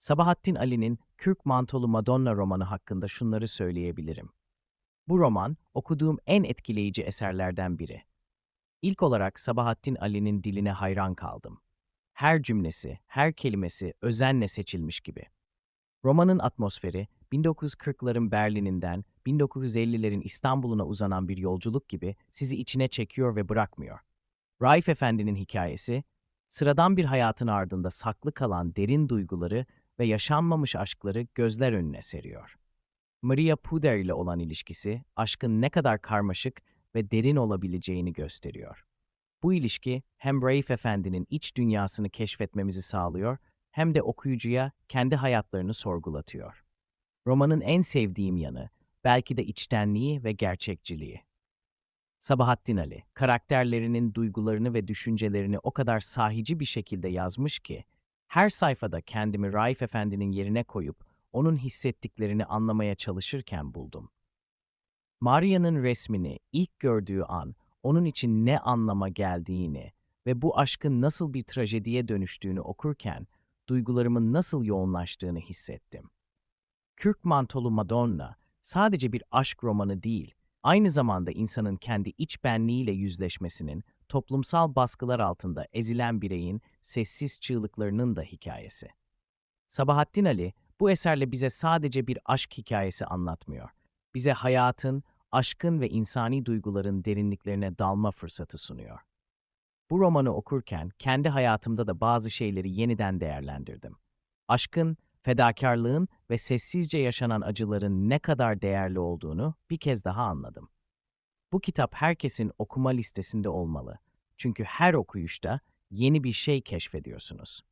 Sabahattin Ali'nin Kürk Mantolu Madonna romanı hakkında şunları söyleyebilirim. Bu roman, okuduğum en etkileyici eserlerden biri. İlk olarak Sabahattin Ali'nin diline hayran kaldım. Her cümlesi, her kelimesi özenle seçilmiş gibi. Romanın atmosferi, 1940'ların Berlin'inden 1950'lerin İstanbul'una uzanan bir yolculuk gibi sizi içine çekiyor ve bırakmıyor. Raif Efendi'nin hikayesi, sıradan bir hayatın ardında saklı kalan derin duyguları ve yaşanmamış aşkları gözler önüne seriyor. Maria Puder ile olan ilişkisi, aşkın ne kadar karmaşık ve derin olabileceğini gösteriyor. Bu ilişki hem Raif Efendi'nin iç dünyasını keşfetmemizi sağlıyor hem de okuyucuya kendi hayatlarını sorgulatıyor. Romanın en sevdiğim yanı belki de içtenliği ve gerçekçiliği. Sabahattin Ali, karakterlerinin duygularını ve düşüncelerini o kadar sahici bir şekilde yazmış ki, her sayfada kendimi Raif Efendi'nin yerine koyup onun hissettiklerini anlamaya çalışırken buldum. Maria'nın resmini ilk gördüğü an onun için ne anlama geldiğini ve bu aşkın nasıl bir trajediye dönüştüğünü okurken duygularımın nasıl yoğunlaştığını hissettim. Kürk Mantolu Madonna sadece bir aşk romanı değil, aynı zamanda insanın kendi iç benliğiyle yüzleşmesinin, toplumsal baskılar altında ezilen bireyin sessiz çığlıklarının da hikayesi. Sabahattin Ali bu eserle bize sadece bir aşk hikayesi anlatmıyor. Bize hayatın, aşkın ve insani duyguların derinliklerine dalma fırsatı sunuyor. Bu romanı okurken kendi hayatımda da bazı şeyleri yeniden değerlendirdim. Aşkın, fedakarlığın ve sessizce yaşanan acıların ne kadar değerli olduğunu bir kez daha anladım. Bu kitap herkesin okuma listesinde olmalı. Çünkü her okuyuşta yeni bir şey keşfediyorsunuz.